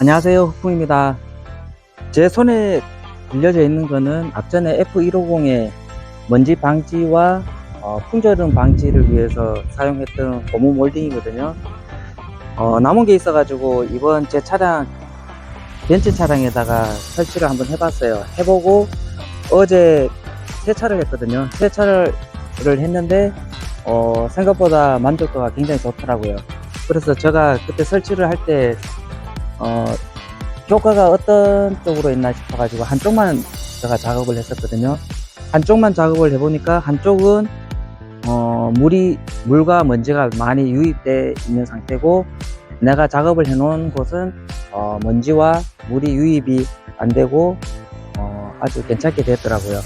안녕하세요 흑풍입니다. 제 손에 들려져 있는 거는 앞전에 F150의 먼지 방지와 어, 풍절음 방지를 위해서 사용했던 고무 몰딩이거든요. 어, 남은 게 있어 가지고 이번 제 차량 벤츠 차량에다가 설치를 한번 해봤어요. 해보고 어제 세차를 했거든요. 세차를 했는데 어, 생각보다 만족도가 굉장히 좋더라고요. 그래서 제가 그때 설치를 할때 어, 효과가 어떤 쪽으로 있나 싶어가지고 한쪽만 제가 작업을 했었거든요. 한쪽만 작업을 해보니까 한쪽은 어, 물이 물과 먼지가 많이 유입돼 있는 상태고 내가 작업을 해놓은 곳은 어, 먼지와 물이 유입이 안 되고 어, 아주 괜찮게 됐더라고요.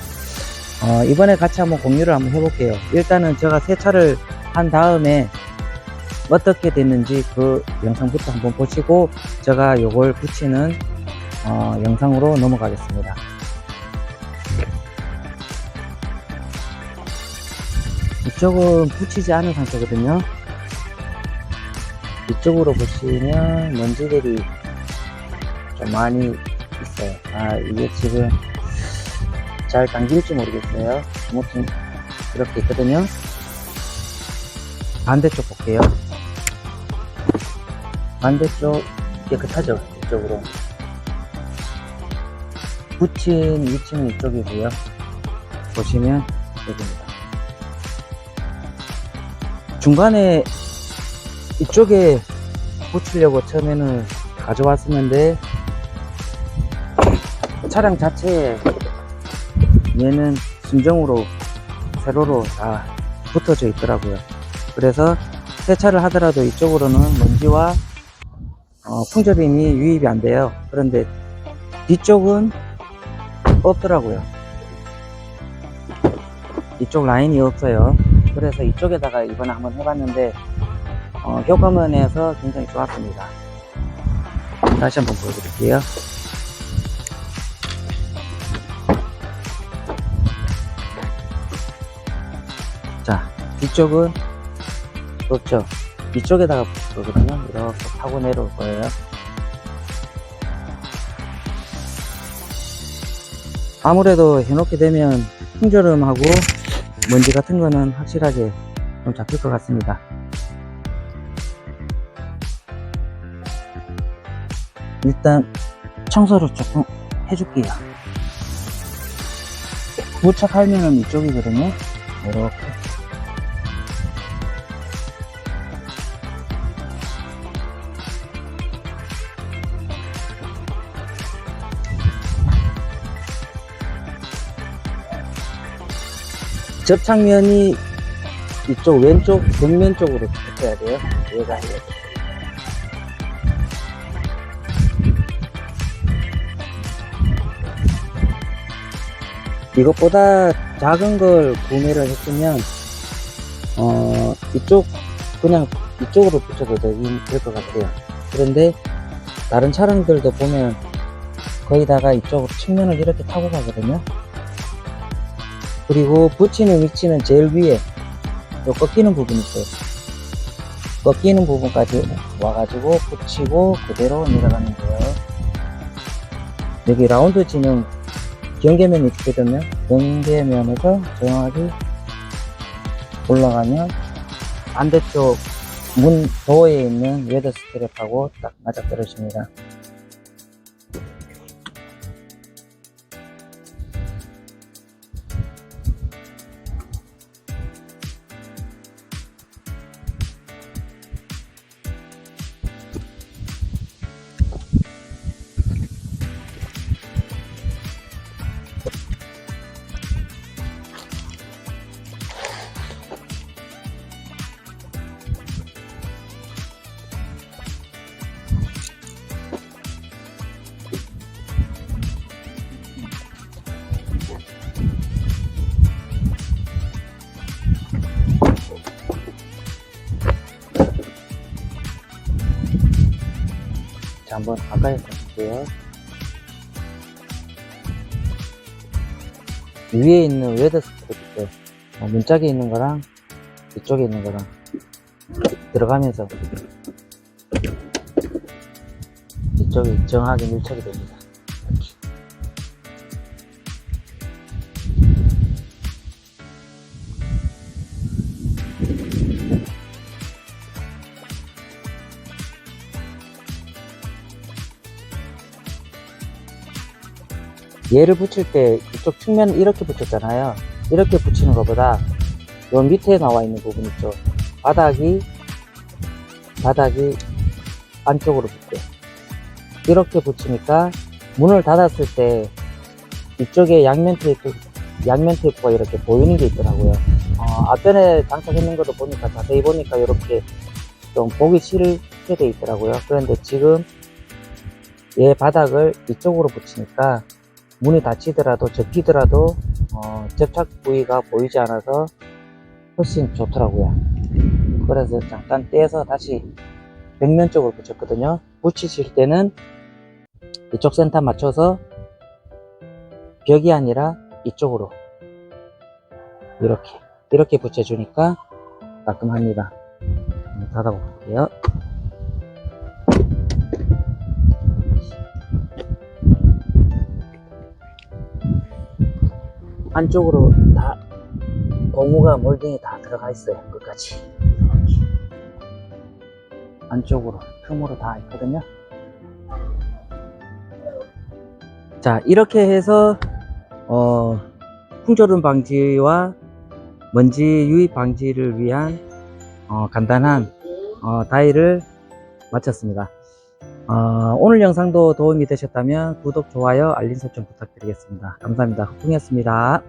어, 이번에 같이 한번 공유를 한번 해볼게요. 일단은 제가 세차를 한 다음에 어떻게 됐는지 그 영상부터 한번 보시고 제가 요걸 붙이는 어, 영상으로 넘어가겠습니다. 이쪽은 붙이지 않은 상태거든요. 이쪽으로 보시면 먼지들이 좀 많이 있어요. 아, 이게 지금 잘 당길지 모르겠어요. 아무튼 이렇게 있거든요. 반대쪽 볼게요. 반대쪽 깨끗하죠? 이쪽으로. 붙인 위치는 이쪽이고요. 보시면 여기입니다. 중간에 이쪽에 붙이려고 처음에는 가져왔었는데 차량 자체에 얘는 순정으로 세로로 다 붙어져 있더라고요. 그래서 세차를 하더라도 이쪽으로는 먼지와 어, 풍절음이 유입이 안 돼요. 그런데 뒤쪽은 없더라고요. 이쪽 라인이 없어요. 그래서 이쪽에다가 이번에 한번 해봤는데 어, 효과면에서 굉장히 좋았습니다. 다시 한번 보여드릴게요. 자, 뒤쪽은 없죠. 이쪽에다가 거거든요. 이렇게 타고 내려올 거예요. 아무래도 해놓게 되면 풍절음하고 먼지 같은 거는 확실하게 좀 잡힐 것 같습니다. 일단 청소를 조금 해줄게요. 부착하면은 이쪽이거든요. 이렇게. 접착면이 이쪽 왼쪽 벽면 쪽으로 붙어야 돼요. 얘가 돼요. 이것보다 작은 걸 구매를 했으면 어 이쪽 그냥 이쪽으로 붙여도 될 것 같아요. 그런데 다른 차량들도 보면 거기다가 이쪽으로 측면을 이렇게 타고 가거든요. 그리고 붙이는 위치는 제일 위에 요 꺾이는 부분 있어요. 꺾이는 부분까지 와가지고 붙이고 그대로 내려가는 거예요. 여기 라운드 지는 경계면이 있거든요. 경계면에서 조용하게 올라가면 반대쪽 문 도어에 있는 웨더 스트랩하고 딱 맞아 떨어집니다. 자, 한번 가까이서 볼게요. 위에 있는 웨더 스크립 있죠. 어, 문짝에 있는 거랑 이쪽에 있는 거랑 들어가면서 뒤쪽이 정하게 밀착이 됩니다. 이렇게. 얘를 붙일 때 이쪽 측면을 이렇게 붙였잖아요. 이렇게 붙이는 것보다 요 밑에 나와 있는 부분 있죠. 바닥이 바닥이 안쪽으로 붙게 이렇게 붙이니까 문을 닫았을 때 이쪽에 양면 테이프 양면 테이프가 이렇게 보이는 게 있더라고요. 어, 앞전에 장착했는 것도 보니까 자세히 보니까 이렇게 좀 보기 싫게 돼 있더라고요. 그런데 지금 얘 바닥을 이쪽으로 붙이니까 문이 닫히더라도 접히더라도 어, 접착 부위가 보이지 않아서 훨씬 좋더라고요. 그래서 잠깐 떼서 다시 벽면 쪽으로 붙였거든요. 붙이실 때는 이쪽 센터 맞춰서 벽이 아니라 이쪽으로 이렇게 이렇게 붙여주니까 깔끔합니다. 닫아볼게요. 안쪽으로 다 고무가 몰딩이 다 들어가 있어요. 끝까지. 안쪽으로 틈으로 다 있거든요. 자 이렇게 해서 어, 풍조름 방지와 먼지 유입 방지를 위한 어, 간단한 어, 다이를 마쳤습니다. 어, 오늘 영상도 도움이 되셨다면 구독, 좋아요, 알림 설정 부탁드리겠습니다. 감사합니다. 흑풍이었습니다.